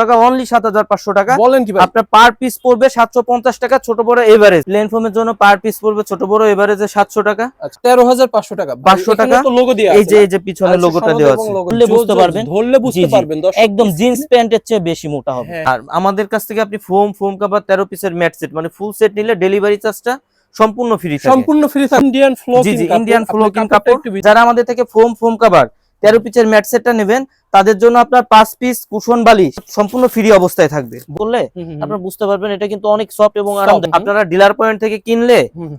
টাকা অনলি সাত হাজার পাঁচশো টাকা। বলেন কি আপনার পার পিস পড়বে সাতশো পঞ্চাশ টাকা ছোট বড় এভারেজ প্লেন ফোমের জন্য পার পিস পড়বে ছোট বড় এভারেজে সাতশো টাকা। আচ্ছা তেরো হাজার পাঁচশো টাকা। ভাই, 500 এখানে টাকা। লোগো দিয়ে এই যে এই যে পিছনে আচ্ছা, লোগোটা দেওয়া আছে। ধরলে বুঝতে পারবেন? ধরলে বুঝতে জি, জি। পারবেন। একদম জিন্স প্যান্টের চেয়ে বেশি মোটা হবে। হ্যাঁ। আর আমাদের কাছ থেকে আপনি ফোম ফোম কাভার তেরো পিসের ম্যাট সেট মানে ফুল সেট নিলে ডেলিভারি চার্জটা সম্পূর্ণ ফ্রি সম্পূর্ণ free Indian flow Indian flocking কাপড়। যারা আমাদের থেকে ফোম ফোম কাভার তেরো পিসের ম্যাট সেটটা নেবেন তাদের জন্য আপনার পাঁচ পিস কুশন বালিশ সম্পূর্ণ ফ্রি অবস্থায় থাকবে। বললে আপনারা বুঝতে পারবেন এটা কিন্তু অনেক সফট এবং আরামদায়ক। আপনারা ডিলার পয়েন্ট থেকে কিনলে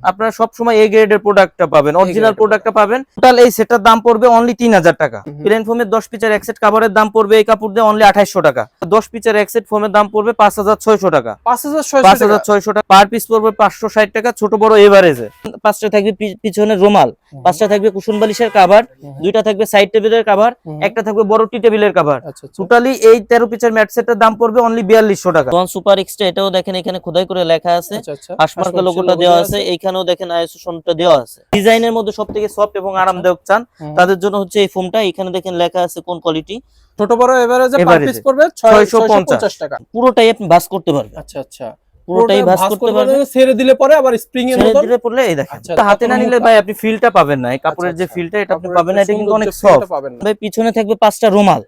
আপনারা সব সময় এ গ্রেডের প্রোডাক্টটা পাবেন অরিজিনাল প্রোডাক্টটা পাবেন। টোটাল এই সেটটার দাম পড়বে অনলি তিন হাজার টাকা। প্লেন ফোমের দশ পিসের এক সেট কাভারের দাম পড়বে এই কাপড় দিয়ে অনলি আঠাইশশো টাকা। দশ পিসের এক সেট ফোমের দাম পড়বে পাঁচ হাজার ছয়শো টাকা। পাঁচ হাজার পাঁচ ছয়শো হাজার ছয়শো টাকা। পার পিস পড়বে পাঁচশো ষাট টাকা ছোট বড় এভারেজে পাঁচটা থাকবে পিছনে রুমাল পাঁচটা থাকবে কুশন বালিশের কাভার দুইটা থাকবে সাইড টেবিলের কাভার একটা থাকবে বড় টি টেবিলের কাভার আচ্ছা আচ্ছা। টোটালি এই তেরো পিসের ম্যাট সেটের দাম পড়বে অনলি বিয়াল্লিশশো টাকা। সুপার এক্সট্রা এটাও দেখেন এখানে খোদাই করে লেখা আছে। আচ্ছা আচ্ছা। হাসমার্কা লোগোটা দেওয়া আছে। এইখানেও দেখেন আইএসও সনদটা দেওয়া আছে। ডিজাইনের মধ্যে সবথেকে সফট এবং আরামদায়ক চান তাদের জন্য হচ্ছে এই ফোমটা এখানে দেখেন লেখা আছে কোন কোয়ালিটি ছোট বড় এভারেজে পার পিস। পড়বে 650 650 টাকা। পুরোটাই আপনি ভাঁজ করতে পারবেন। আচ্ছা আচ্ছা। পুরোটাই ভাঁজ করতে পারবেন ছেড়ে দিলে পরে আবার স্প্রিং এর ছেড়ে দিলে পড়লে এই দেখেন আচ্ছা, তো হাতে না নিলে ভাই আপনি ফিলটা পাবেন না এই কাপড়ের যে আচ্ছা, ফিলটা এটা আপনি পাবেন না এটা কিন্তু অনেক সফট ভাই পিছনে থাকবে পাঁচটা রুমাল।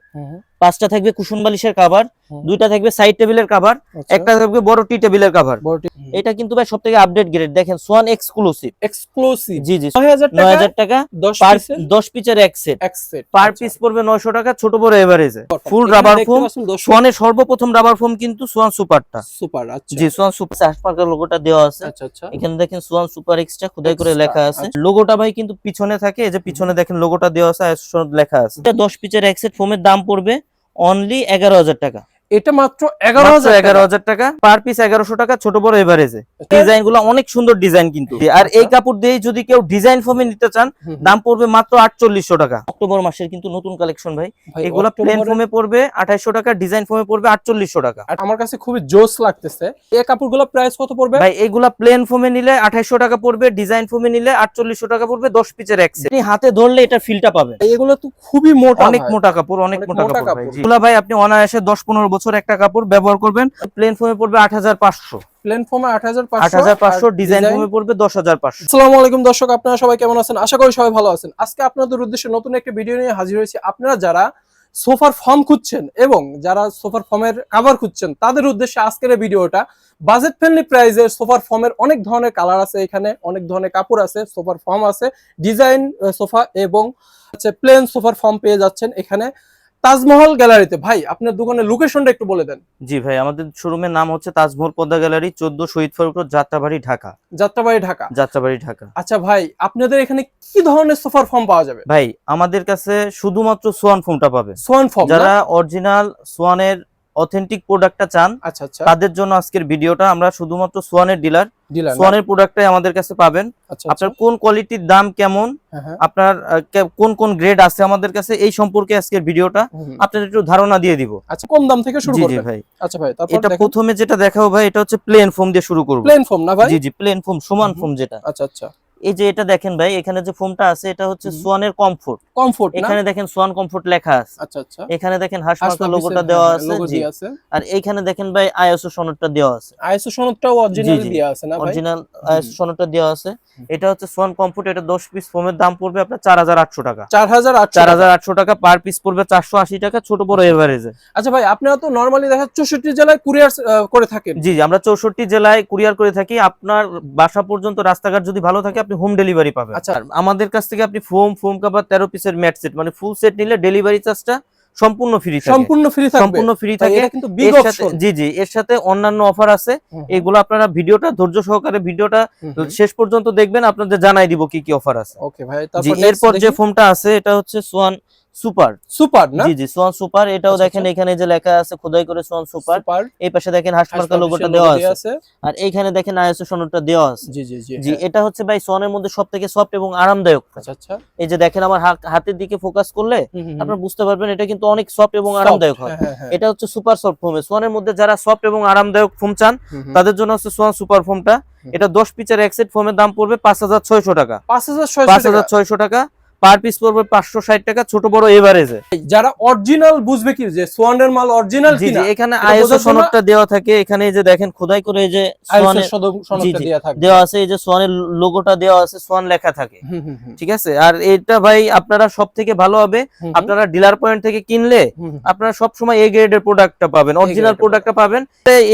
পাঁচটা থাকবে কুশন বালিশের কাভার। দুইটা থাকবে সাইড টেবিলের কাভার আচ্ছা, একটা থাকবে বড় টি টেবিলের কাভার এটা কিন্তু ভাই সবথেকে আপডেট গ্রেড দেখেন সোয়ান এক্সক্লুসিভ এক্সক্লুসিভ জি জি। 9000 টাকা হাজার টাকা 10 পার পিসের এক সেট এক সেট পার পিস পড়বে নয়শো টাকা ছোট বড় এভারেজে ফুল রাবার ফোম সোয়ানের সর্বপ্রথম রাবার ফোম কিন্তু সোয়ান সুপারটা সুপার আচ্ছা। জি সোয়ান সুপার হাসপাতাল লোগোটা দেওয়া আছে। আচ্ছা আচ্ছা। এখানে দেখেন সোয়ান সুপার এক্সট্রা খোদাই করে লেখা আছে। লোগোটা ভাই কিন্তু পিছনে থাকে এই যে পিছনে দেখেন লোগোটা দেওয়া আছে লেখা আছে। এটা দশ পিসের এক সেট ফোমের দাম পড়বে অনলি এগারো হাজার টাকা। এটা মাত্র এগারো 11000 এগারো টাকা। হাজার টাকা। পার পিস এগারোশো টাকা ছোট বড় এভারেজে আচ্ছা। ডিজাইনগুলো অনেক সুন্দর ডিজাইন কিন্তু। আর এই আচ্ছা। কাপড় দিয়ে যদি কেউ ডিজাইন ফোমে নিতে চান দাম পড়বে মাত্র আটচল্লিশশো টাকা। অক্টোবর মাসের কিন্তু নতুন কালেকশন ভাই। এগুলা প্লেন ফোমে পড়বে আঠাইশো টাকা ডিজাইন ফোমে পড়বে আটচল্লিশশো টাকা। আমার কাছে খুবই জোস লাগতেছে। এই কাপড়গুলো প্রাইস কত পড়বে? ভাই এগুলা প্লেন ফোমে নিলে আঠাইশো টাকা পড়বে ডিজাইন ফোমে নিলে আটচল্লিশশো টাকা পড়বে দশ পিচের এক আপনি হাতে ধরলে এটা ফিলটা পাবেন। এগুলো তো খুবই মোটা অনেক মোটা কাপড় অনেক মোটা মোটা কাপড় ভাই আপনি অনায়াসে দশ পনেরো বছর একটা কাপড় ব্যবহার করবেন। প্লেন ফোমে পড়বে আট হাজার পাঁচশো। প্লেন ফর্মে ডিজাইন পড়বে আসসালামু আলাইকুম দর্শক আপনারা সবাই কেমন আছেন? আশা করি সবাই ভালো আছেন। আজকে আপনাদের উদ্দেশ্যে নতুন একটি ভিডিও নিয়ে হাজির হয়েছি। আপনারা যারা সোফার ফর্ম খুঁজছেন এবং যারা সোফার ফর্মের কাভার খুঁজছেন তাদের উদ্দেশ্যে আজকের এই ভিডিওটা বাজেট ফ্রেন্ডলি প্রাইজের সোফার ফর্মের অনেক ধরনের কালার আছে এখানে অনেক ধরনের কাপড় আছে সোফার ফর্ম আছে। ডিজাইন সোফা এবং হচ্ছে প্লেন সোফার ফর্ম পেয়ে যাচ্ছেন এখানে। তাজমহল গ্যালারিতে। ভাই আপনার দোকানের লোকেশনটা একটু বলে দেন। জি ভাই আমাদের শোরুমের নাম হচ্ছে তাজমহল পদ্মা গ্যালারি চোদ্দ শহীদ ফরুক যাত্রাবাড়ি ঢাকা। যাত্রাবাড়ি ঢাকা। যাত্রাবাড়ি ঢাকা। আচ্ছা ভাই আপনাদের এখানে কি ধরনের সোফার ফর্ম পাওয়া যাবে? ভাই আমাদের কাছে শুধুমাত্র সোয়ান ফর্মটা পাবে। সোয়ান ফর্ম যারা অরিজিনাল সোয়ানের অথেন্টিক প্রোডাক্টটা চান আচ্ছা আচ্ছা। তাদের জন্য আজকের ভিডিওটা আমরা শুধুমাত্র সোয়ানের ডিলার সোয়ানের প্রোডাক্টটাই আমাদের কাছে পাবেন। আচ্ছা আপনার কোন কোয়ালিটির দাম কেমন হ্যাঁ, হ্যাঁ। আপনার কোন কোন গ্রেড আছে আমাদের কাছে এই সম্পর্কে আজকের ভিডিওটা। আপনাদের একটু ধারণা দিয়ে দিব। আচ্ছা কম দাম থেকে শুরু জি ভাই। আচ্ছা ভাই তারপর এটা প্রথমে যেটা দেখাবো ভাই এটা হচ্ছে প্লেন ফোম দিয়ে শুরু করব। প্লেন ফর্ম না ভাই? জি জি প্লেন ফোম সমান। ফোম যেটা। আচ্ছা আচ্ছা। এই যে এটা দেখেন ভাই এখানে যে ফোমটা আছে এটা হচ্ছে সোয়ানের কমফোর্ট। কমফোর্ট এখানে দেখেন সোয়ান কমফোর্ট লেখা আছে। আচ্ছা আচ্ছা। এখানে দেখেন হাসপাতাল লোগোটা দেওয়া হ্যাঁ, আছে জি। আছে। আর এইখানে দেখেন ভাই আইএসও সনদটা দেওয়া আছে। আইএসও সনদটাও অরিজিনাল। দেয়া আছে না ভাই? অরিজিনাল আইএসও সনদটা দেওয়া আছে। এটা হচ্ছে সোয়ান কমফোর্ট এটা দশ পিস ফোমের দাম পড়বে আপনার চার হাজার আটশো টাকা। 4800 চার হাজার আটশো টাকা পার পিস পড়বে চারশো আশি টাকা ছোট বড় এভারেজে আচ্ছা ভাই আপনারা তো নরমালি দেখা 64 জেলায় কুরিয়ার করে থাকেন। জি জি, আমরা চৌষট্টি জেলায় কুরিয়ার করে থাকি। আপনার বাসা পর্যন্ত রাস্তাঘাট যদি ভালো থাকে আপনি হোম ডেলিভারি পাবেন। আচ্ছা। আমাদের কাছ থেকে আপনি ফোম ফোম কাভার তেরো পিসের ম্যাট সেট মানে ফুল সেট নিলে ডেলিভারি চার্জটা সম্পূর্ণ ফ্রি থাকে। সম্পূর্ণ ফ্রি সম্পূর্ণ ফ্রি থাকে। এটা কিন্তু বিগ অপশন জি জি এর সাথে অন্যান্য অফার আছে। এগুলো আপনারা ভিডিওটা ধৈর্য সহকারে ভিডিওটা শেষ পর্যন্ত দেখবেন আপনাদের জানাই দিব কি কি অফার আছে। ওকে ভাই তারপর এরপর যে ফোমটা আছে এটা হচ্ছে সোয়ান সুপার। সুপার না? জি জি সোয়ান সুপার। এটাও আচ্ছা, দেখেন এখানে যে লেখা আছে খোদাই করে সোয়ান সুপার। এই পাশে দেখেন হাসপাতাল লোগোটা দেওয়া আছে। আর এইখানে দেখেন আইএসও সনদটা দেওয়া আছে। জি জি জি জি হ্যাঁ। এটা হচ্ছে ভাই সোয়ানের মধ্যে সব থেকে সফট এবং আরামদায়ক। আচ্ছা আচ্ছা। এই যে দেখেন আমার হাতের দিকে ফোকাস করলে আপনারা বুঝতে পারবেন এটা কিন্তু অনেক সফট এবং আরামদায়ক হয়। হ্যাঁ, হ্যাঁ। এটা হচ্ছে সুপার সফট ফোম সোয়ানের মধ্যে যারা সফট এবং আরামদায়ক ফোম চান। তাদের জন্য হচ্ছে সোয়ান সুপার ফোমটা। এটা দশ পিচের এক সেট ফোমের দাম পড়বে পাঁচ হাজার ছয়শো টাকা। 5600 পাঁচ টাকা? হাজার ছয়শো টাকা। পার পিস পড়বে পাঁচশো ষাট টাকা ছোট বড় এভারেজে যারা অরিজিনাল বুঝবে কি যে সোয়ানের মাল অরিজিনাল কিনা এখানে আইএসও সনদটা দেওয়া থাকে। এখানে এই যে দেখেন খোদাই করে এই যে সোয়ানের সনদটা জি। থাকে। দেওয়া আছে এই যে সোয়ানের লোগোটা দেওয়া আছে সোয়ান লেখা থাকে। ঠিক আছে? আর এটা ভাই আপনারা সব থেকে ভালো হবে আপনারা ডিলার পয়েন্ট থেকে কিনলে। আপনারা সব সময় এ গ্রেডের প্রোডাক্টটা পাবেন অরিজিনাল প্রোডাক্টটা পাবেন।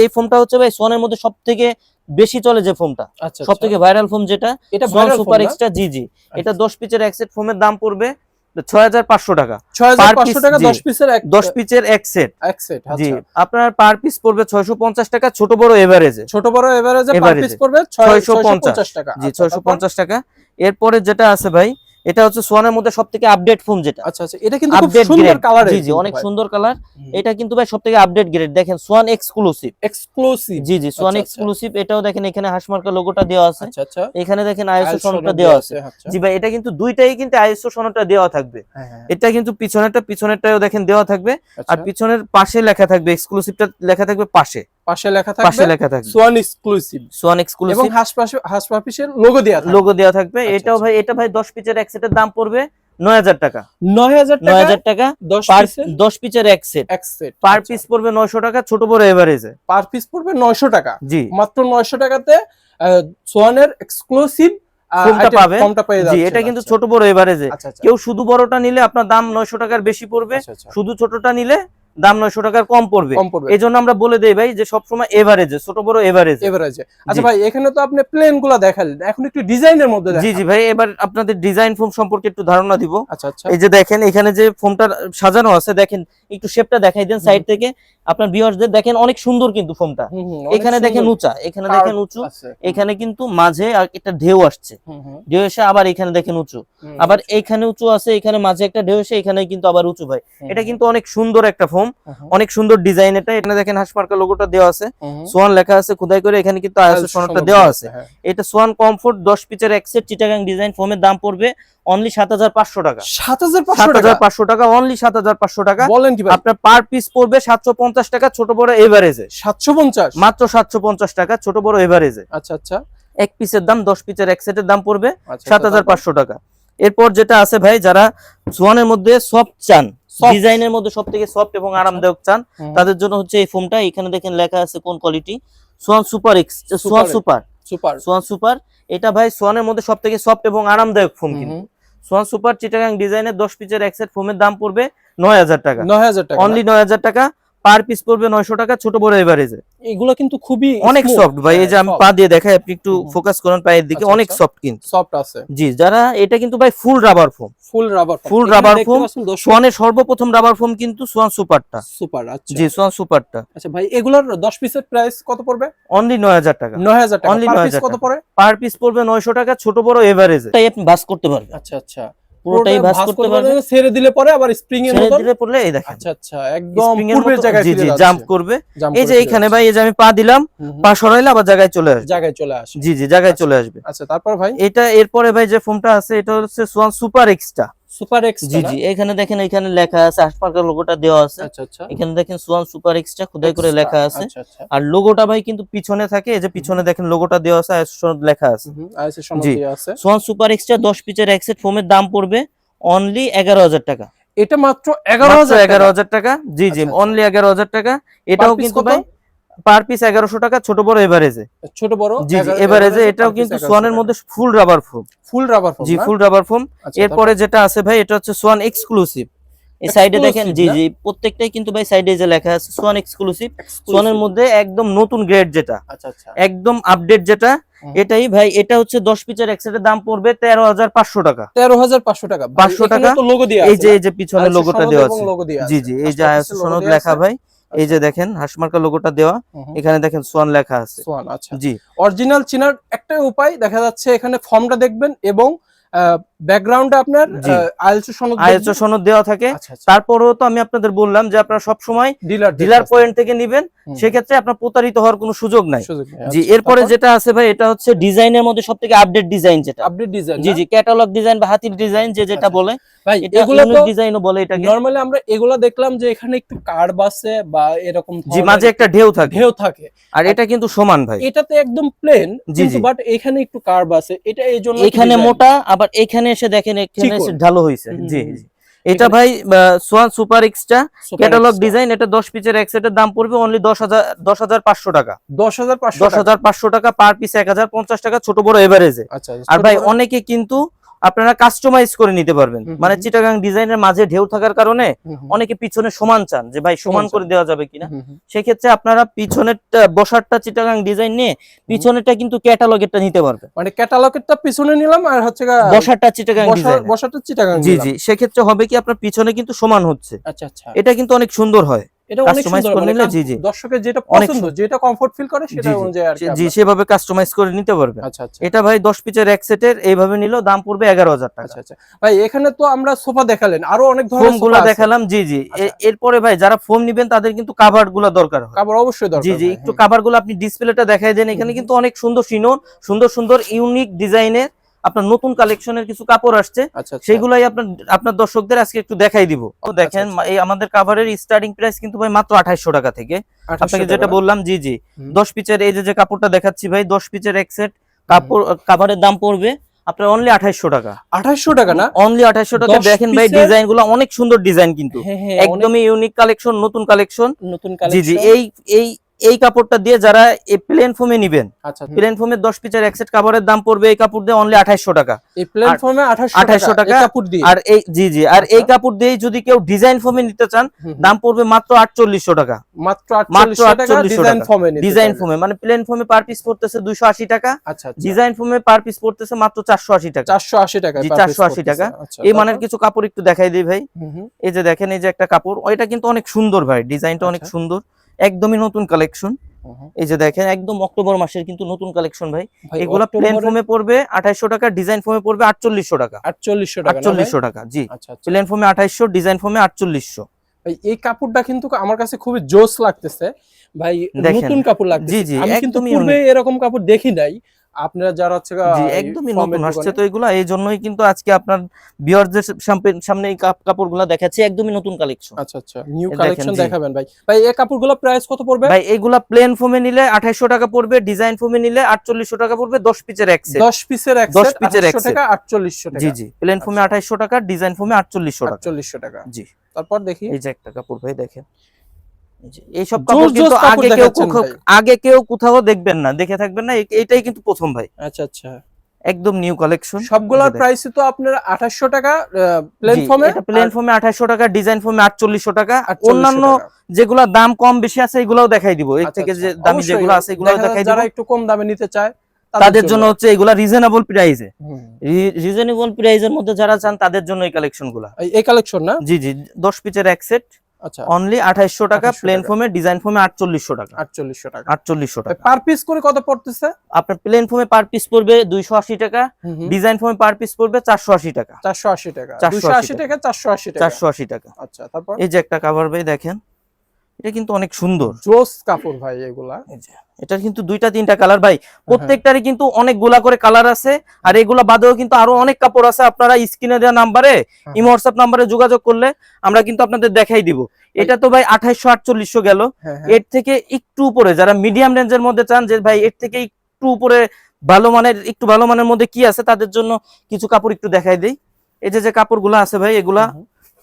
এই ফোমটা হচ্ছে ভাই সোয়ানের মধ্যে সব থেকে বেশি চলে যে ফোমটা। সব থেকে ভাইরাল ফোম যেটা এটা সুপার এক্সট্রা জি জি এটা। দশ পিচের এক সেট ফোমের দাম পড়বে ছয় হাজার পাঁচশো টাকা। 6500 piece, টাকা জি। 10 পিসের এক সেট এক সেট জি। আচ্ছা। আপনার পার পিস পড়বে ছয়শো পঞ্চাশ টাকা ছোট বড় এভারেজে ছোট বড় এভারেজে পার পিস এ। পড়বে 650 650 টাকা। জি আচ্ছা, ছয়শো পঞ্চাশ টাকা। এরপরে যেটা আছে ভাই এটা হচ্ছে সোয়ানের মধ্যে সব থেকে আপডেট ফোন যেটা। আচ্ছা আচ্ছা এটা কিন্তু খুব সুন্দর কালার জি জি অনেক সুন্দর কালার এটা কিন্তু ভাই সব থেকে আপডেট গ্রেড দেখেন সোয়ান এক্সক্লুসিভ এক্সক্লুসিভ জি জি সোয়ান আচ্ছা, আচ্ছা। এক্সক্লুসিভ এটাও দেখেন এখানে হাসমার্কা লোগোটা দেওয়া আছে। আচ্ছা আচ্ছা। এখানে দেখেন আইএসও সনদটা দেওয়া আছে। আচ্ছা। জি ভাই এটা কিন্তু দুইটাই কিন্তু আইএসও সনদটা দেওয়া থাকবে। হ্যাঁ, হ্যাঁ, এটা কিন্তু পিছনেরটা পিছনেরটাও দেখেন দেওয়া থাকবে। আচ্ছা। আর পিছনের পাশে লেখা থাকবে এক্সক্লুসিভটা লেখা থাকবে পাশে। পাশে লেখা পাশে থাকবে লেখা থাকবে। সোয়ান এক্সক্লুসিভ সোয়ান এবং এক্সক্লুসিভ পাশে হাঁস লোগো দেয়া থাকবে। লোগো থাকবে। আচ্ছা, এটাও আচ্ছা। ভাই এটা ভাই 10 পিচের এক সেটের দাম পড়বে 9000 টাকা। 9000 টাকা 9000 টাকা। 10 পার পিসের 10 পিচের এক সেট এক সেট পার পিস পড়বে 900 টাকা ছোট বড় এভারেজে পার পিস পড়বে 900 টাকা। জি। মাত্র 900 টাকাতে সোয়ানের এক্সক্লুসিভ পেয়ে জি এটা কিন্তু ছোট বড় এভারেজে আচ্ছা আচ্ছা। কেউ শুধু বড়টা নিলে আপনার দাম 900 টাকার বেশি পড়বে। আচ্ছা, আচ্ছা। শুধু ছোটটা নিলে দাম 900 টাকার কম পড়বে। কম পড়বে। এই জন্য আমরা বলে দেই ভাই যে সবসময় এভারেজে ছোট বড় এভারেজ এভারেজে আচ্ছা ভাই এখানে তো আপনি প্লেনগুলা দেখালেন। এখন একটু ডিজাইনের মধ্যে জি জি ভাই এবার আপনাদের ডিজাইন ফোম সম্পর্কে একটু ধারণা দিব। আচ্ছা আচ্ছা। এই যে দেখেন এখানে যে ফোমটা সাজানো আছে দেখেন একটু শেপটা দেখাই দেন সাইড থেকে। আপনার ভিউয়ার্সদের দেখেন অনেক সুন্দর কিন্তু ফোমটা এখানে দেখেন উঁচা এখানে দেখেন উঁচু এখানে কিন্তু মাঝে একটা ঢেউ আসছে। ঢেউ এসে আবার এখানে দেখেন উঁচু। আবার এইখানে উঁচু আছে এখানে মাঝে একটা ঢেউ এসে এখানে কিন্তু আবার উঁচু ভাই। এটা কিন্তু অনেক সুন্দর একটা ফোম অনেক সুন্দর ডিজাইন এটা। এখানে দেখেন হাসমার্কা লোগোটা দেওয়া আছে। সোয়ান লেখা আছে খোদাই করে এখানে কিন্তু আইএসও সনদটা দেওয়া আছে। হ্যাঁ। এটা সোয়ান কমফোর্ট 10 পিচের এক সেট চিটাগাং ডিজাইন ফোমের দাম পড়বে অনলি 7500 টাকা। 7500 টাকা? 7500 টাকা অনলি 7500 টাকা। বলেন কি আপনার পার পিস পড়বে 750 টাকা ছোট বড় এভারেজে 750 মাত্র 750 টাকা ছোট বড় এভারেজে আচ্ছা আচ্ছা। এক পিসের দাম 10 পিসের এক সেটের দাম পড়বে আচ্ছা, সাত হাজার পাঁচশো টাকা। এরপর যেটা আছে ভাই যারা সোয়ানের মধ্যে সফট চান ডিজাইনের মধ্যে সব থেকে সফট এবং আরামদায়ক চান তাদের জন্য হচ্ছে এই ফোমটা এখানে দেখেন লেখা আছে কোন quality Swan super X Swan super super Swan super এটা ভাই সোয়ানের মধ্যে সব থেকে সফট এবং আরামদায়ক ফোম কিন্তু। সোয়ান সুপার চিটাগাং ডিজাইনের দশ পিসের এক সেট ফোমের দাম পড়বে নয় হাজার টাকা। 9000 টাকা। অনলি নয় হাজার টাকা। পার পিস পড়বে নয়শো টাকা ছোট বড় এভারেজে এগুলো কিন্তু খুবই অনেক সফট ভাই এই যে আমি পা দিয়ে দেখাই আপনি একটু ফোকাস করেন পায়ের দিকে আচ্ছা, অনেক আচ্ছা। সফট কিন্তু। সফট আছে। জি যারা এটা কিন্তু ভাই full rubber foam full rubber Full rubber foam, সোয়ানের সর্বপ্রথম রাবার ফোম কিন্তু সোয়ান সুপারটা। সুপার আচ্ছা। জি সোয়ান সুপারটা। আচ্ছা ভাই এগুলোর 10 পিসের প্রাইস কত পড়বে? অনলি নয় হাজার টাকা। 9000 টাকা। পিস 9000 কত। পড়ে? পার পিস পড়বে নয়শো টাকা ছোট বড় এভারেজে তাই আপনি ভাস করতে পারবেন। আচ্ছা আচ্ছা। পুরোটাই ভাঁজ করতে পারবে। ছেড়ে দিলে পরে আবার স্প্রিং এর ছেড়ে মতো দিলে পড়লে এই দেখেন। আচ্ছা আচ্ছা একদম পূর্বের জায়গায় জি জি। জাম্প করবে। এই যে এখানে ভাই এই যে আমি পা দিলাম। পা সরাইলে আবার জায়গায় চলে আসবে। জায়গায় চলে আসবে। জি জি জায়গায় চলে আসবে। আচ্ছা তারপর ভাই? এটা এরপরে ভাই যে ফোনটা আছে এটা হচ্ছে Swan super extra super X জি জি এখানে দেখেন এখানে লেখা আছে হাসপাতাল লোগোটা দেওয়া আছে। আচ্ছা আচ্ছা। এখানে দেখেন সোয়ান সুপার এক্সট্রা খোদাই করে লেখা আছে। আচ্ছা আচ্ছা। আর লোগোটা ভাই কিন্তু পিছনে থাকে এই যে পিছনে দেখেন লোগোটা দেওয়া আছে আর লেখা আছে। হুম, আইএসএ সনদ জি। আছে। সোয়ান সুপার এক্সট্রা দশ পিচের এক সেট ফোমের দাম পড়বে অনলি এগারো হাজার টাকা। এটা মাত্র এগারো 11000 এগারো টাকা। হাজার টাকা। জি জি আচ্ছা, আচ্ছা। অনলি এগারো হাজার টাকা। এটাও কিন্তু ভাই পার পিস এগারোশো টাকা ছোট বড় এভারেজে। ছোট বড় জি এভারেজে এটাও কিন্তু সোয়ানের মধ্যে full rubber foam full rubber foam জি ফুল রাবার ফোম আচ্ছা, এরপরে যেটা আছে ভাই এটা হচ্ছে সোয়ান এক্সক্লুসিভ এই সাইডে দেখেন জি জি প্রত্যেকটাই কিন্তু ভাই সাইডে যে লেখা আছে সোয়ান এক্সক্লুসিভ। সোয়ানের মধ্যে একদম নতুন গ্রেড যেটা। আচ্ছা আচ্ছা। একদম আপডেট যেটা। এটাই ভাই এটা হচ্ছে দশ পিচের এক সেটের দাম পড়বে তেরো হাজার পাঁচশো টাকা। তেরো হাজার পাঁচশো টাকা। ভাই, 500 টাকা। তো লোগো দেওয়া এই যে এই যে পিছনে লোগোটা দেওয়া আছে। জি জি এই যে logo সনদ লেখা ভাই। এই যে দেখেন হাসমার্কা লোগোটা দেওয়া। এখানে দেখেন সোয়ান লেখা আছে। সোয়ান আচ্ছা। জি। অরিজিনাল চিনার একটা উপায় দেখা যাচ্ছে এখানে ফর্মটা দেখবেন এবং ব্যাকগ্রাউন্ডে আপনার। আইএলসি সনদ সনদ দেওয়া থাকে। আচ্ছা আচ্ছা। তারপরেও তো আমি আপনাদের বললাম যে আপনারা সব সময় ডিলার ডিলার পয়েন্ট থেকে নিবেন। সেক্ষেত্রে আপনার প্রতারিত হওয়ার কোনো সুযোগ নাই। জি এরপরে যেটা আছে ভাই এটা হচ্ছে ডিজাইনের মধ্যে সব থেকে আপডেট ডিজাইন যেটা। আপডেট ডিজাইন জি জি ক্যাটালগ ডিজাইন বা হাতির ডিজাইন যে যেটা আচ্ছা, বলে ভাই এগুলো তো ডিজাইনও বলে এটাকে। নরমালি আমরা এগুলো দেখলাম যে এখানে একটু কার্ভ আছে বা এরকম জি মাঝে একটা ঢেউ থাকে। ঢেউ থাকে। আর এটা কিন্তু সমান ভাই। এটাতে একদম প্লেন জি, কিন্তু বাট এখানে একটু কার্ভ আছে। এটা এই জন্য এখানে মোটা আবার এখানে এখানে এসে দেখেন এখানে এসে ঢালো হয়েছে জি জি। এটা ভাই Swan super extra catalogue design এটা দশ পিসের এক সেটের দাম পড়বে অনলি দশ হাজার দশ হাজার পাঁচশো টাকা। দশ হাজার পাঁচশো দশ হাজার পাঁচশো টাকা পার পিস এক হাজার পঞ্চাশ টাকা ছোট বড় এভারেজে আচ্ছা আর ভাই অনেকে কিন্তু আপনারা কাস্টমাইজ করে নিতে পারবেন। মানে চিটাগাং ডিজাইনের মাঝে ঢেউ থাকার কারণে অনেকে পিছনে সমান চান যে ভাই সমান করে দেওয়া যাবে কিনা? সেক্ষেত্রে আপনারা পিছনের বসারটা চিটাগাং ডিজাইন নিয়ে পিছনেরটা কিন্তু ক্যাটালগেরটা নিতে পারবেন। মানে ক্যাটালগেরটা পিছনে নিলাম আর হচ্ছে বসারটা চিটাগাং ডিজাইন বসাটা চিটাগাং জি। জি সেক্ষেত্রে হবে কি আপনার পিছনে কিন্তু সমান হচ্ছে। আচ্ছা আচ্ছা। এটা কিন্তু অনেক সুন্দর হয়। এটা অনেক customize সুন্দর করে মানে নিলে, কাজ- জি, জি। দর্শকের যেটা অনেক পছন্দ যেটা কমফোর্ট ফিল করে সেটা। অনুযায়ী আর জি সেভাবে কাস্টমাইজ করে নিতে পারবেন আচ্ছা আচ্ছা। এটা ভাই এক সেটের এইভাবে দাম পড়বে এগারো হাজার টাকা। আচ্ছা আচ্ছা। ভাই এখানে তো আমরা সোফা দেখালেন আরও অনেক ধরনের সোফা দেখালাম জি জি। এরপরে ভাই যারা ফোম নিবেন তাদের কিন্তু কাভারগুলা দরকার হয়। অবশ্যই দরকার জি জি। একটু। কাভারগুলো আপনি ডিসপ্লেটা দেখাই দেন এখানে কিন্তু অনেক সুন্দর সিনোন সুন্দর সুন্দর ইউনিক ডিজাইনের আপনার নতুন কালেকশনের কিছু কাপড় আসছে আচ্ছা আচ্ছা। সেইগুলাই আপনার আপনার দর্শকদের আজকে একটু দেখাই দিব। দেখেন আচ্ছা। এই আমাদের কাভারের স্টার্টিং প্রাইস কিন্তু ভাই মাত্র আঠাইশশো টাকা থেকে। আপনাকে যেটা বললাম জি জি। দশ পিচের এই যে যে কাপড়টা দেখাচ্ছি ভাই দশ পিচের এক সেট কাপড় কাভারের দাম পড়বে আপনার অনলি আঠাইশশো টাকা। 2800 টাকা না? অনলি আঠাইশশো টাকা। দেখেন ভাই ডিজাইনগুলো অনেক সুন্দর ডিজাইন কিন্তু। হ্যাঁ হ্যাঁ একদমই ইউনিক কালেকশন নতুন কালেকশন নতুন জি জি এই এই এই কাপড়টা দিয়ে যারা এই প্লেন ফোমে নিবেন আচ্ছা প্লেন ফোমের দশ পিচের এক সেট কাপড়ের দাম পড়বে এই কাপড় দিয়ে অনলি আঠাইশো টাকা এই প্লেন ফর্মে 2800 2800 টাকা কাপড় দিয়ে আর এই জি জি আর এই আচ্ছা। কাপড় দিয়ে যদি কেউ ডিজাইন ফোমে নিতে চান। দাম পড়বে মাত্র আটচল্লিশশো টাকা মাত্র 4800 টাকা ডিজাইন টাকা। নিতে ডিজাইন ফোমে মানে প্লেন ফোমে পার পিস পড়তেছে দুইশো আশি টাকা আচ্ছা ডিজাইন ফোমে পার পিস পড়তেছে মাত্র চারশো আশি টাকা 480 টাকা জি, piece 480 টাকা। আচ্ছা, এই মানের কিছু কাপড় একটু দেখাই দিই ভাই। এই যে দেখেন এই যে একটা কাপড় ওইটা কিন্তু অনেক সুন্দর ভাই ডিজাইনটা অনেক আচ্ছা। সুন্দর একদমই নতুন কালেকশন হুম। এই যে দেখেন একদম অক্টোবর মাসের কিন্তু নতুন কালেকশন ভাই। এগুলা প্লেন ফর্মে পড়বে আঠাইশো টাকা ডিজাইন ফর্মে পড়বে আটচল্লিশশো টাকা। 4800 টাকা আটচল্লিশশো টাকা জি। আচ্ছা আচ্ছা। প্লেন ফোমে আঠাইশো ডিজাইন ফর্মে আটচল্লিশশো। ভাই এই কাপড়টা কিন্তু আমার কাছে খুবই জোস লাগতেছে। ভাই। নতুন কাপড় লাগছে জি, জি, আমি কিন্তু পূর্বে এরকম কাপড় দেখি নাই। আপনারা যারা হচ্ছে একদমই নতুন আসছে তো এগুলা এই জন্যই কিন্তু আজকে আপনার বিয়ারদের সামনে এই কাপ কাপড়গুলা দেখাচ্ছি একদমই নতুন কালেকশন আচ্ছা আচ্ছা নিউ কালেকশন দেখাবেন ভাই। ভাই এই কাপড়গুলো প্রাইস কত পড়বে? ভাই এগুলা প্লেন ফোমে নিলে আঠাইশো টাকা পড়বে ডিজাইন ফোমে নিলে আটচল্লিশশো টাকা পড়বে দশ পিচের এক set। 10 পিসের এক 10 সেট পিসের এক 800 টাকা 4800 টাকা। জি জি প্লেন ফোমে আঠাইশো টাকা ডিজাইন ফোমে আটচল্লিশশো টাকা। 4800 টাকা। জি। তারপর দেখি। এই যে একটা কাপড় ভাই দেখেন। এইসব কাপড় কিন্তু আগে কেউ কোথাও- আগে কেউ কোথাও দেখবেন না দেখে থাকবেন না। এ- এইটাই কিন্তু প্রথম ভাই। আচ্ছা আচ্ছা। একদম নিউ কালেকশন সবগুলোর প্রাইস তো আপনার 2800 টাকা প্লেন ফর্মে প্লেন ফোমে আঠাইশো টাকা ডিজাইন ফোমে আটচল্লিশশো টাকা। অন্যান্য অন্যান্য যেগুলা দাম কম বেশি আছে এগুলাও দেখাই দিব। এর থেকে যে দামি যেগুলো আছে এগুলো দেখাই দিব। যারা একটু কম দামে নিতে চায় তাদের জন্য। হচ্ছে এগুলা রিজনেবল প্রাইসে। রিজনেবল প্রাইসের মধ্যে যারা চান তাদের জন্য এই কালেকশনগুলা এই- কালেকশন না? জি জি দশ পিচের এক সেট আচ্ছা। অনলি আঠাইশশো টাকা প্লেন ফর্মে ডিজাইন ফর্মে আটচল্লিশশো টাকা। 4800 টাকা। আটচল্লিশশো টাকা। পার পিস করে কত পড়তেছে? আপনার প্লেন ফর্মে পার পিস পড়বে দুইশো আশি টাকা ডিজাইন ফর্মে পার পিস পড়বে চারশো আশি টাকা। 480 টাকা। 480 280 টাকা। 480 টাকা। চারশো আশি টাকা। আচ্ছা তারপর? এই যে একটা কাভার ভাই দেখেন। এটা কিন্তু অনেক সুন্দর। জোস কাপড় ভাই এগুলা। এটার কিন্তু দুইটা তিনটা কালার ভাই। প্রত্যেকটারই কিন্তু অনেক গোলা করে কালার আছে। আর এগুলা বাদেও কিন্তু আরও অনেক কাপড় আছে। আপনারা স্ক্রিনে দেওয়া নাম্বারে ইমো হোয়াটসঅ্যাপ নাম্বারে যোগাযোগ করলে আমরা কিন্তু আপনাদের দেখাই দিব। এটা তো ভাই আঠাইশো আটচল্লিশশো গেল। হ্যাঁ হ্যাঁ। এর থেকে একটু উপরে যারা মিডিয়াম রেঞ্জের মধ্যে চান যে ভাই এর থেকে একটু উপরে ভালো মানের একটু ভালো মানের মধ্যে কি আছে তাদের জন্য কিছু কাপড় একটু দেখাই দেই। এই যে যে কাপড়গুলো আছে ভাই এগুলা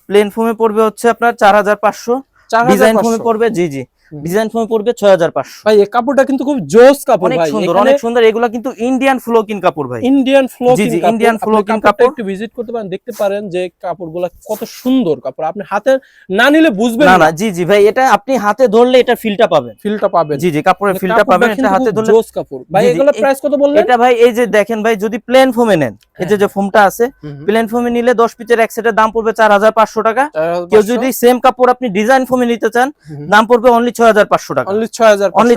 প্লেন ফোমে পড়বে হচ্ছে আপনার চার হাজার পাঁচশো। 4500 ডিজাইন ফোমে পড়বে জি জি। ডিজাইন ফোমে পড়বে ছয় হাজার পাঁচশো। ভাই এই কাপড়টা কিন্তু খুব জোস কাপড় অনেক ভাই। সুন্দর অনেক সুন্দর। এগুলা কিন্তু ইন্ডিয়ান ফ্লোকিন কাপড় ভাই। ইন্ডিয়ান ফ্লো জি, Indian flowing কাপড়। একটু ভিজিট করতে পারেন দেখতে পারেন যে কাপড়গুলো কত সুন্দর কাপড়। আপনি হাতে না নিলে বুঝবেন না না। জি জি ভাই এটা আপনি হাতে ধরলে এটা ফিলটা পাবেন। ফিলটা পাবেন। জি জি কাপড়ের ফিলটা কাপড়টা পাবেন এটা হাতে ধরলে জোস কাপড়। ভাই এগুলো প্রাইস কত বললেন? এটা ভাই এই যে দেখেন ভাই যদি প্লেন ফোমে নেন এই যে হ্যাঁ। যে ফোমটা আছে। প্লেন ফোমে নিলে দশ পিচের এক সেটের দাম পড়বে চার হাজার পাঁচশো টাকা। কেউ যদি সেম কাপড় আপনি ডিজাইন ফোমে নিতে চান দাম পড়বে অনলি ছয় হাজার পাঁচশো টাকা। অনলি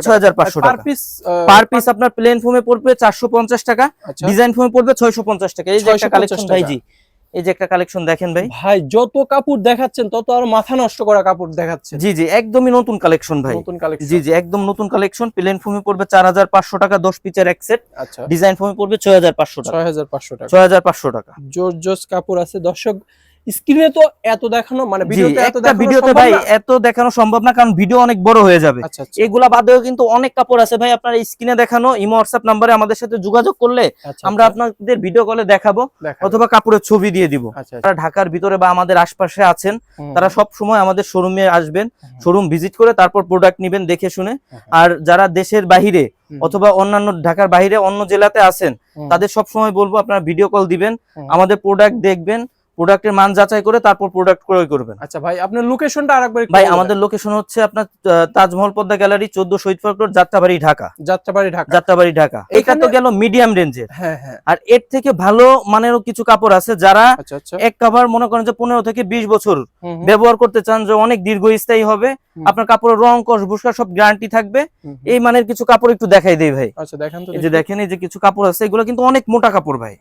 6500 পাঁচশো পার পিস পার পিস আপনার প্লেন ফোমে পড়বে চারশো পঞ্চাশ টাকা আচ্ছা। ডিজাইন ফোমে পড়বে ছয়শো পঞ্চাশ টাকা। এই যে একটা কালেকশন ভাই এই যে একটা কালেকশন দেখেন ভাই। ভাই যত কাপড় দেখাচ্ছেন তত আর মাথা নষ্ট করা কাপড় দেখাচ্ছেন। জি জি একদমই নতুন কালেকশন ভাই। নতুন কালেকশন জি জি একদম নতুন কালেকশন প্লেন ফোমে পড়বে চার হাজার পাঁচশো টাকা দশ পিচের এক সেট আচ্ছা। ডিজাইন ফোমে পড়বে ছয় হাজার পাঁচশো টাকা। 6500 টাকা। ছয় হাজার পাঁচশো টাকা। জোর জোস কাপড় আছে। দর্শক স্ক্রিনে তো এত দেখানো মানে ভিডিওতে এত দেখানো ভিডিওতে ভাই এত দেখানো সম্ভব না কারণ ভিডিও অনেক বড় হয়ে যাবে। আচ্ছা আচ্ছা। এগুলা বাদেও কিন্তু অনেক কাপড় আছে। ভাই আপনার স্ক্রিনে দেখানো ইমো হোয়াটসঅ্যাপ নাম্বারে আমাদের সাথে যোগাযোগ করলে আচ্ছা, আমরা আপনাদের ভিডিও কলে দেখাবো। অথবা কাপড়ের ছবি দিয়ে দিব। যারা ঢাকার ভিতরে বা আমাদের আশপাশে আছেন তারা সব সময় আমাদের শোরুমে আসবেন শোরুম ভিজিট করে তারপর প্রোডাক্ট নেবেন দেখে শুনে। আর যারা দেশের বাহিরে অথবা অন্যান্য ঢাকার বাইরে অন্য জেলাতে আছেন তাদের সব সময় বলব আপনারা ভিডিও কল দিবেন আমাদের প্রোডাক্ট দেখবেন প্রোডাক্টের মান যাচাই করে তারপর প্রোডাক্ট ক্রয় করবেন। আচ্ছা ভাই আপনার লোকেশনটা আরেকবার ভাই আমাদের লোকেশন হচ্ছে আপনার তাজমহল পদ্মা গ্যালারি চোদ্দ শহীদ পার্ক রোড যাত্রাবাড়ি ঢাকা। যাত্রাবাড়ি ঢাকা। যাত্রাবাড়ি ঢাকা। এটা এখানে- তো গেল মিডিয়াম রেঞ্জের হ্যাঁ হ্যাঁ। আর এর থেকে ভালো মানেরও কিছু কাপড় আছে যারা আচ্ছা আচ্ছা। এক কাভার মনে করেন যে পনেরো থেকে বিশ বছর হুম, হুম, ব্যবহার করতে চান যে অনেক দীর্ঘস্থায়ী হবে। আপনার কাপড়ের রং কস ভুসকা সব গ্যারান্টি থাকবে। এই মানের কিছু কাপড় একটু দেখাই দেই ভাই। আচ্ছা দেখেন তো এই যে দেখেন এই যে কিছু কাপড় আছে এগুলো কিন্তু অনেক মোটা কাপড় ভাই।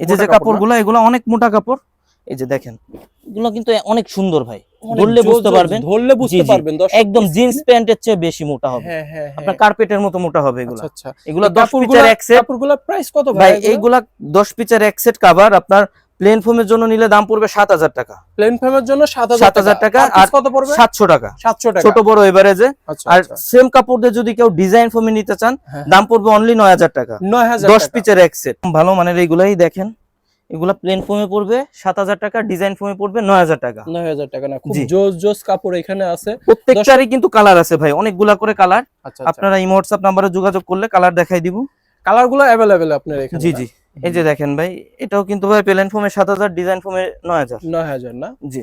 এই যে যে কাপড়গুলো এগুলো অনেক মোটা কাপড়। এই যে দেখেন। এগুলো কিন্তু অনেক সুন্দর ভাই। ধরলে বুঝতে পারবেন। ধরলে বুঝতে। পারবেন একদম জিন্স প্যান্টের চেয়ে বেশি মোটা হবে। হ্যাঁ হ্যাঁ হ্যাঁ। আপনার কার্পেটের মতো মোটা হবে এগুলো। এগুলো এই দশ কাপড়গুলা- পিচের এক সেট কাপড়গুলা প্রাইস কত ভাই ভাই এইগুলা দশ পিচের এক সেট কভার আপনার প্লেন ফোমের জন্য নিলে দাম পড়বে সাত হাজার টাকা। প্লেন ফোমের জন্য সাত হাজার টাকা। আর কত পড়বে? সাতশো টাকা। ছোট বড় এভারেজে আচ্ছা, আর আচ্ছা। সেম কাপড় যদি কেউ ডিজাইন ফোমে নিতে চান হ্যাঁ। দাম পড়বে অনলি নয় হাজার টাকা। নয় হাজার দশ পিচের এক সেট ভালো মানের এইগুলাই দেখেন। এগুলা প্লেন ফোমে পড়বে সাত হাজার টাকা ডিজাইন ফোমে পড়বে নয় হাজার টাকা। নয় হাজার টাকা না খুব জোস জোস কাপড় এখানে আছে। প্রত্যেকটারই কিন্তু কালার আছে ভাই অনেকগুলা করে কালার আচ্ছা, আপনারা এই হোয়াটসঅ্যাপ নাম্বারে যোগাযোগ করলে কালার দেখাই দিব। কালারগুলো অ্যাভেলেবেল আপনার এখানে। জি জি। এই যে দেখেন ভাই এটাও কিন্তু ভাই প্লেন ফোমে সাত হাজার ডিজাইন ফোমে নয় হাজার। 9000 না? জি।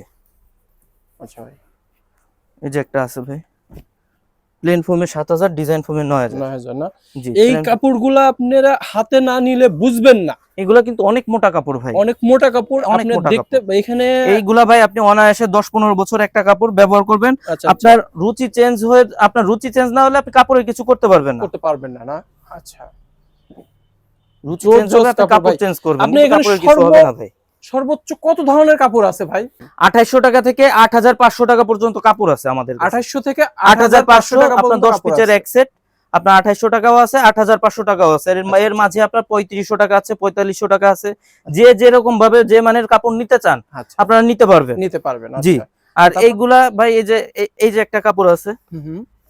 আচ্ছা ভাই। এই যে একটা আছে ভাই প্লেন ফোমে সাত হাজার ডিজাইন ফোমে নয় হাজার। 9000 না? জি এই কাপড়গুলো আপনারা হাতে না নিলে বুঝবেন না। এগুলা কিন্তু অনেক মোটা কাপড় ভাই। অনেক মোটা কাপড় অনেক আপনি দেখতে এখানে এইগুলা ভাই আপনি অনায়াসে দশ পনেরো বছর একটা কাপড় ব্যবহার করবেন। আচ্ছা আচ্ছা, আপনার রুচি চেঞ্জ হয়ে আপনার রুচি চেঞ্জ না হলে আপনি কাপড়ের কিছু করতে পারবেন না। করতে পারবেন না না? আচ্ছা। রুচি জোর চেঞ্জ হলে জোস আপনি কাপড় কাপড় চেঞ্জ করবেন আপনি এখানে কিছু হবে না ভাই। সর্বোচ্চ কত ধরনের কাপড় আছে ভাই? আঠাইশো টাকা থেকে আট হাজার পাঁচশো টাকা পর্যন্ত কাপড় আছে আমাদের কাছে। 2800 থেকে আট হাজার পাঁচশো টাকা আপনার দশ পিচের আছে। এক সেট আপনার আঠাইশো টাকাও আছে আট হাজার পাঁচশো টাকাও আছে। এর এর মাঝে আপনার পঁয়ত্রিশশো টাকা আছে পঁয়তাল্লিশশো টাকা আছে। যে যেরকম ভাবে যে মানের কাপড় নিতে চান আচ্ছা। আপনারা নিতে পারবেন। নিতে পারবেন জি। আচ্ছা। আর এইগুলা ভাই এই যে এই- যে একটা কাপড় আছে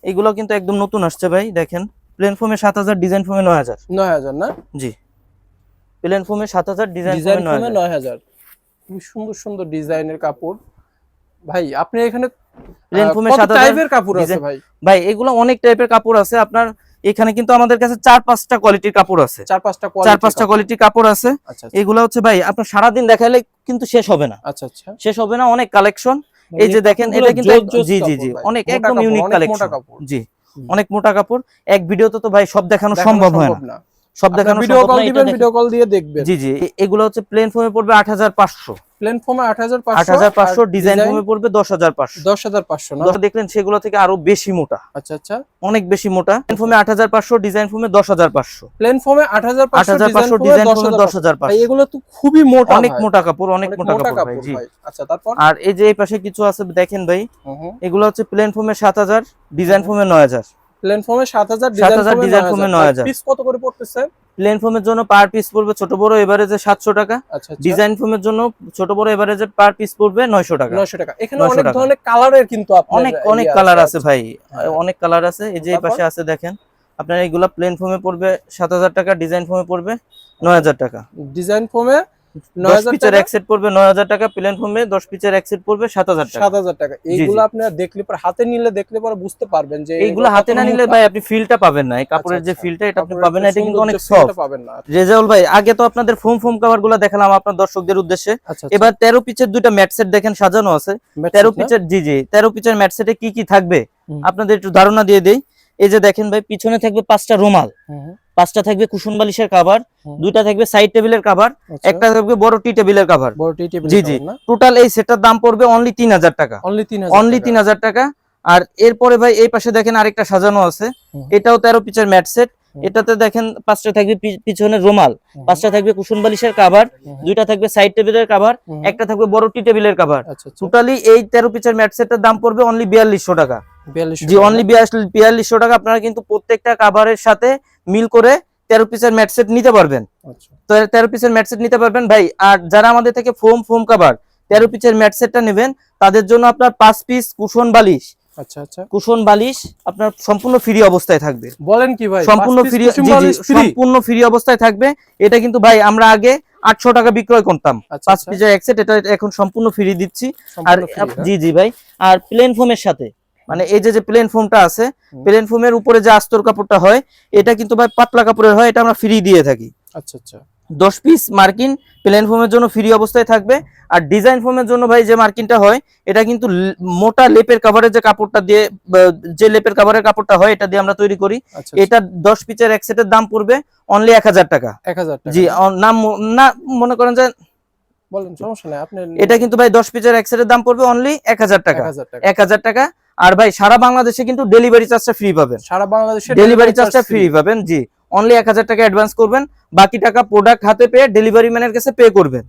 এইগুলো কিন্তু একদম নতুন আসছে ভাই দেখেন। প্লেন ফোমে সাত হাজার ডিজাইন ফোমে নয় হাজার। 9000 না? জি। প্লেন ফোমে সাত হাজার ডিজাইন ফোমে নয় হাজার। 9000 খুব সুন্দর সুন্দর ডিজাইনের কাপড়। ভাই আপনি এখানে প্লেন ফোমে কত সাত হাজার টাইপের কাপড় আছে ভাই? ভাই এগুলো অনেক টাইপের কাপড় আছে। আপনার এখানে কিন্তু আমাদের কাছে চার পাঁচটা কোয়ালিটির কাপড় আছে। চার পাঁচটা চার পাঁচটা কোয়ালিটির কাপড় আছে। আচ্ছা আচ্ছা, এগুলো হচ্ছে ভাই আপনার সারাদিন দেখাইলে কিন্তু শেষ হবে না। আচ্ছা আচ্ছা। শেষ হবে না অনেক কালেকশন মানে এই যে দেখেন এটা কিন্তু জি জি জি। অনেক একদম ইউনিক কালেকশন। জি। অনেক মোটা কাপড়। এক ভিডিওতে তো ভাই সব দেখানো সম্ভব হয় না। সব দেখানো ভিডিও কল দিবেন ভিডিও কল দিয়ে দেখবেন জি জি এগুলো হচ্ছে প্লেন ফোমে পড়বে আট হাজার পাঁচশো প্লেন ফর্মে 8500 আট হাজার পাঁচশো ডিজাইন ফোমে পড়বে দশ হাজার পাঁচশো 10500 না দেখলেন সেগুলো থেকে আরও বেশি মোটা আচ্ছা আচ্ছা অনেক বেশি মোটা প্লেন হাজার পাঁচশো ডিজাইন ফোমে দশ হাজার পাঁচশো প্লেন ফর্মে আট 8500 হাজার পাঁচশো ডিজাইন ফর্মে ফোমে দশ 10500 হাজার ভাই পাঁচশো এগুলো তো খুবই মোটা অনেক মোটা কাপড় অনেক মোটা কাপড় ভাই জি আচ্ছা তারপর আর এই যে এই পাশে কিছু আছে দেখেন ভাই এগুলো হচ্ছে প্লেন সাত হাজার ডিজাইন ফোমে নয় হাজার প্লেন ফর্মে 7000 7000 ডিজাইন ডিজাইন ফর্মে ফর্মে 9000 9000 পিস কত করে পড়তেছে? প্লেন ফোমের জন্য পার পিস পড়বে ছোট বড় এভারেজে সাতশো টাকা। আচ্ছা আচ্ছা। ডিজাইন ফোমের জন্য ছোট বড় এভারেজে পার পিস পড়বে নয়শো টাকা। 900 টাকা। এখানে অনেক ধরনের কালারের কিন্তু অনেক ইয়ে অনেক কালার আছে ভাই। হ্যাঁ। অনেক কালার আছে। এই যে এই পাশে আছে দেখেন। আপনার এইগুলা প্লেন ফোমে পড়বে সাত হাজার টাকা ডিজাইন ফোমে পড়বে নয় হাজার টাকা। ডিজাইন ফর্মে 9000 পিচের টাকা? এক সেট পড়বে নয় হাজার টাকা প্লেন পিচের পড়বে টাকা। 7000 টাকা। এইগুলো আপনারা দেখলে পরে হাতে নিলে দেখলে পরে বুঝতে পারবেন যে এইগুলো হাতে না নিলে ভাই আপনি ফিলটা পাবেন না। এই কাপড়ের যে আচ্ছা। ফিলটা এটা আপনি পাবেন না। এটা কিন্তু অনেক সফট পাবেন না। রেজাউল ভাই আগে তো আপনাদের ফোম ফোম কাভারগুলো দেখালাম আপনার দর্শকদের উদ্দেশ্যে। আচ্ছা এবার তেরো পিচের দুইটা ম্যাট সেট দেখেন সাজানো আছে। তেরো পিচের জি জি। তেরো পিচের ম্যাট সেটে কি কি থাকবে? আপনাদের একটু ধারণা দিয়ে দেই। এই যে দেখেন ভাই পিছনে থাকবে পাঁচটা রুমাল। পাঁচটা থাকবে কুশন বালিশের কাভার দুইটা থাকবে সাইড টেবিলের কাভার একটা থাকবে বড় টি টেবিলের কাভার বড় টি টেবিল জি, জি। টোটাল এই সেটটার দাম পড়বে অনলি তিন হাজার টাকা। অনলি 3000 অনলি তিন হাজার টাকা। আর এরপরে ভাই এই পাশে দেখেন আরেকটা সাজানো আছে। এটাও তেরো পিচের ম্যাট সেট এটাতে দেখেন পাঁচটা থাকবে পি- পিছনের রুমাল পাঁচটা থাকবে কুশন বালিশের কাভার দুইটা থাকবে সাইড টেবিলের কাভার একটা থাকবে বড় টি টেবিলের কাভার টোটালি এই তেরো পিচের ম্যাট সেটটার দাম পড়বে অনলি বিয়াল্লিশশো টাকা। 4200 জি অনলি বিয়াল্লিশশো টাকা আপনারা কিন্তু প্রত্যেকটা কাভারের সাথে মিল করে তেরো পিসের ম্যাট সেট নিতে পারবেন। আচ্ছা। তো তেরো পিসের ম্যাট সেট নিতে পারবেন। ভাই আর যারা আমাদের থেকে ফোম ফোম কাভার তেরো পিসের ম্যাট সেটটা নেবেন তাদের জন্য আপনার পাঁচ পিস কুশন বালিশ। আচ্ছা আচ্ছা। কুশন বালিশ আপনার সম্পূর্ণ ফ্রি অবস্থায় থাকবে। বলেন কি ভাই সম্পূর্ণ ফ্রি? সম্পূর্ণ ফ্রি অবস্থায় থাকবে। এটা কিন্তু ভাই আমরা আগে আটশো টাকা বিক্রয় করতাম। আচ্ছা পাঁচ আচ্ছা, পিসের এক set এটা এখন সম্পূর্ণ ফ্রি দিচ্ছি। আর হ্যাঁ? জি জি ভাই। আর প্লেন ফোমের সাথে মানে এই যে যে প্লেন ফোমটা আছে। প্লেন ফোমের উপরে যে আস্তর কাপড়টা হয় এটা কিন্তু ভাই পাতলা কাপড়ের হয় এটা আমরা ফ্রি দিয়ে থাকি। আচ্ছা আচ্ছা। দশ পিস মার্কিন প্লেন ফোমের জন্য ফ্রি অবস্থায় থাকবে। আর ডিজাইন ফোমের জন্য ভাই যে মার্কিনটা হয় এটা কিন্তু মোটা লেপের কাভারের যে কাপড়টা দিয়ে যে লেপের কাভারের কাপড়টা হয় এটা দিয়ে আমরা তৈরি করি। আচ্ছা এটা দশ পিসের এক সেটের দাম পড়বে অনলি এক হাজার টাকা। এক হাজার জি নাম না মনে করেন যে বলেন সমস্যা নাই আপনি এটা কিন্তু ভাই দশ পিসের এক সেটের দাম পড়বে অনলি এক হাজার টাকা। এক হাজার টাকা। আর ভাই সারা বাংলাদেশে কিন্তু ডেলিভারি চার্জটা ফ্রি পাবেন। সারা বাংলাদেশে ডেলিভারি চার্জটা ফ্রি পাবেন জি। অনলি এক হাজার টাকা অ্যাডভান্স করবেন বাকি টাকা প্রোডাক্ট হাতে পেয়ে ডেলিভারি ম্যানের কাছে পে করবেন।